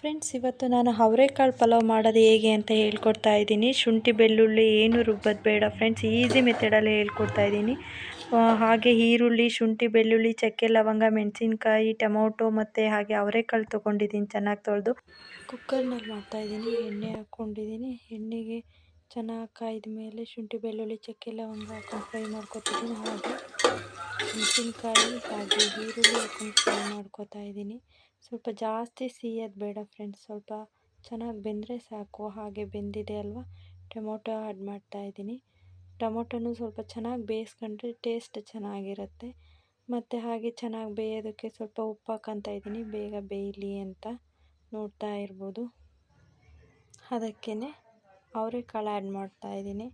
Friends, ಇವತ್ತು ನಾನು ಅವರೆಕಾಳು ಪಲಾವ್ ಮಾಡೋದು ಹೇಗೆ ಅಂತ ಹೇಳ್ಕೊಡ್ತಾ ಇದ್ದೀನಿ. ಶುಂಠಿ, ಬೆಳ್ಳುಳ್ಳಿ ಏನು ರುಬ್ಬೋದು ಬೇಡ ಫ್ರೆಂಡ್ಸ್, ಈಸಿ ಮೆಥಡಲ್ಲೇ ಹೇಳ್ಕೊಡ್ತಾ ಇದ್ದೀನಿ. ಹಾಗೆ ಈರುಳ್ಳಿ, ಶುಂಠಿ, ಬೆಳ್ಳುಳ್ಳಿ, ಚಕ್ಕೆ, ಲವಂಗ, ಮೆಣಸಿನ್ಕಾಯಿ, ಟೊಮೊಟೊ ಮತ್ತು ಹಾಗೆ ಅವರೆಕಾಳು ತೊಗೊಂಡಿದ್ದೀನಿ, ಚೆನ್ನಾಗಿ ತೊಳೆದು. ಕುಕ್ಕರ್ನಲ್ಲಿ ಮಾಡ್ತಾಯಿದ್ದೀನಿ ಎಣ್ಣೆ ಹಾಕ್ಕೊಂಡಿದ್ದೀನಿ. ಎಣ್ಣೆಗೆ ಚೆನ್ನಾಗಿ ಕಾಯ್ದ ಮೇಲೆ ಶುಂಠಿ, ಬೆಳ್ಳುಳ್ಳಿ, ಚಕ್ಕೆ, ಲವಂಗ ಹಾಕೊಂಡು ಫ್ರೈ ಮಾಡ್ಕೊತಿದ್ದೀನಿ. ಹಾಗೆ ಮೆಣಸಿನ್ಕಾಯಿ ಹಾಗೆ ಈರುಳ್ಳಿ ಹಾಕೊಂಡು ಫ್ರೈ ಮಾಡ್ಕೋತಾ ಇದ್ದೀನಿ. ಸ್ವಲ್ಪ ಜಾಸ್ತಿ ಸಿಹಿಯೋದು ಬೇಡ ಫ್ರೆಂಡ್ಸ್, ಸ್ವಲ್ಪ ಚೆನ್ನಾಗಿ ಬೆಂದರೆ ಸಾಕು, ಹಾಗೆ ಬೆಂದಿದೆ ಅಲ್ವಾ? ಟೊಮೊಟೊ ಆ್ಯಡ್ ಮಾಡ್ತಾ ಇದ್ದೀನಿ. ಟೊಮೊಟೊನು ಸ್ವಲ್ಪ ಚೆನ್ನಾಗಿ ಬೇಯಿಸ್ಕೊಂಡ್ರೆ ಟೇಸ್ಟ್ ಚೆನ್ನಾಗಿರುತ್ತೆ. ಮತ್ತು ಹಾಗೆ ಚೆನ್ನಾಗಿ ಬೇಯೋದಕ್ಕೆ ಸ್ವಲ್ಪ ಉಪ್ಪು ಹಾಕ್ಕೊತಾ ಇದ್ದೀನಿ, ಬೇಗ ಬೇಯಲಿ ಅಂತ ನೋಡ್ತಾ ಇರ್ಬೋದು. ಅದಕ್ಕೇ ಅವರೆಕಾಳು ಆ್ಯಡ್ ಮಾಡ್ತಾ ಇದ್ದೀನಿ.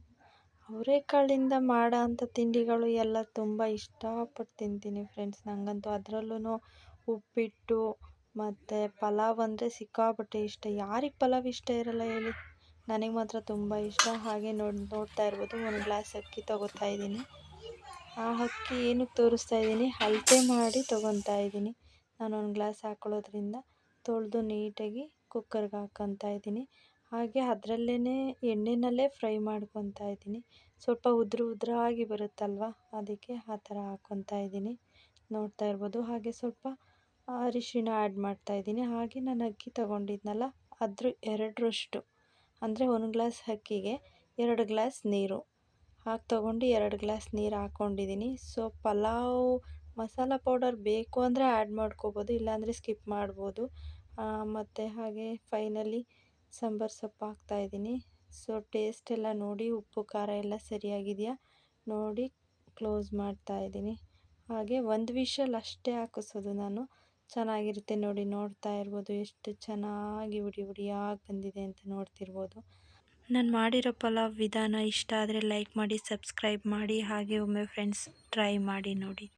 ಅವರೆಕಾಳಿಂದ ಮಾಡೋ ಅಂಥ ತಿಂಡಿಗಳು ಎಲ್ಲ ತುಂಬ ಇಷ್ಟಪಟ್ಟು ತಿಂತೀನಿ ಫ್ರೆಂಡ್ಸ್ ನನಗಂತೂ ಅದರಲ್ಲೂ ಉಪ್ಪಿಟ್ಟು ಮತ್ತು ಪಲಾವ್ ಅಂದರೆ ಸಿಕ್ಕಾಪಟ್ಟೆ ಇಷ್ಟ. ಯಾರಿಗೆ ಪಲಾವ್ ಇಷ್ಟ ಇರಲ್ಲ ಹೇಳಿ. ನನಗೆ ಮಾತ್ರ ತುಂಬ ಇಷ್ಟ. ಹಾಗೆ ನೋಡಿ, ನೋಡ್ತಾ ಇರ್ಬೋದು. ಒಂದು ಗ್ಲಾಸ್ ಅಕ್ಕಿ ತೊಗೋತಾ ಇದ್ದೀನಿ. ಆ ಅಕ್ಕಿ ಏನಕ್ಕೆ ತೋರಿಸ್ತಾ ಇದ್ದೀನಿ. ಅಳತೆ ಮಾಡಿ ತೊಗೊತಾ ಇದ್ದೀನಿ. ನಾನು ಒಂದು ಗ್ಲಾಸ್ ಹಾಕೊಳ್ಳೋದ್ರಿಂದ ತೊಳೆದು ನೀಟಾಗಿ ಕುಕ್ಕರ್ಗೆ ಹಾಕ್ಕೊತಾ ಇದ್ದೀನಿ. ಹಾಗೆ ಅದರಲ್ಲೇ ಎಣ್ಣೆಯಲ್ಲೇ ಫ್ರೈ ಮಾಡ್ಕೊತಾ ಇದ್ದೀನಿ. ಸ್ವಲ್ಪ ಉದುರು ಉದ್ರಾಗಿ ಬರುತ್ತಲ್ವ? ಅದಕ್ಕೆ ಆ ಥರ ಹಾಕ್ಕೊತಾ ಇದ್ದೀನಿ. ನೋಡ್ತಾ ಇರ್ಬೋದು. ಹಾಗೆ ಸ್ವಲ್ಪ ಅರಿಶಿಣ ಆ್ಯಡ್ ಮಾಡ್ತಾ ಇದ್ದೀನಿ. ಹಾಗೆ ನಾನು ಅಕ್ಕಿ ತೊಗೊಂಡಿದ್ನಲ್ಲ, ಅದ್ರ ಎರಡರಷ್ಟು. ಅಂದರೆ ಒಂದು ಗ್ಲಾಸ್ ಅಕ್ಕಿಗೆ ಎರಡು ಗ್ಲಾಸ್ ನೀರು. ಹಾಕಿ ತೊಗೊಂಡು ಎರಡು ಗ್ಲಾಸ್ ನೀರು ಹಾಕ್ಕೊಂಡಿದ್ದೀನಿ ಸೊ ಪಲಾವ್, ಮಸಾಲ ಪೌಡರ್ ಬೇಕು ಅಂದರೆ ಆ್ಯಡ್ ಮಾಡ್ಕೋಬೋದು, ಇಲ್ಲಾಂದರೆ ಸ್ಕಿಪ್ ಮಾಡ್ಬೋದು. ಮತ್ತು ಹಾಗೆ ಫೈನಲಿ ಸಾಂಬಾರು ಸೊಪ್ಪು ಹಾಕ್ತಾಯಿದ್ದೀನಿ ಸೊ ಟೇಸ್ಟ್ ಎಲ್ಲ ನೋಡಿ, ಉಪ್ಪು, ಖಾರ ಎಲ್ಲ ಸರಿಯಾಗಿದೆಯಾ? ನೋಡಿ ಕ್ಲೋಸ್ ಮಾಡ್ತಾ ಇದ್ದೀನಿ. ಹಾಗೆ ಒಂದು ವಿಷಲ್ ಅಷ್ಟೇ ಹಾಕಿಸೋದು ನಾನು. ಚೆನ್ನಾಗಿರುತ್ತೆ ನೋಡಿ, ನೋಡ್ತಾ ಇರ್ಬೋದು. ಎಷ್ಟು ಚೆನ್ನಾಗಿ ಉಡಿ ಉಡಿಯಾಗಿ ಬಂದಿದೆ ಅಂತ ನೋಡ್ತಿರ್ಬೋದು. ನಾನು ಮಾಡಿರೋ ಪಲಾವ್ ವಿಧಾನ ಇಷ್ಟ ಆದರೆ ಲೈಕ್ ಮಾಡಿ ಸಬ್ಸ್ಕ್ರೈಬ್ ಮಾಡಿ. ಹಾಗೆ ಒಮ್ಮೆ ಫ್ರೆಂಡ್ಸ್ ಟ್ರೈ ಮಾಡಿ ನೋಡಿ.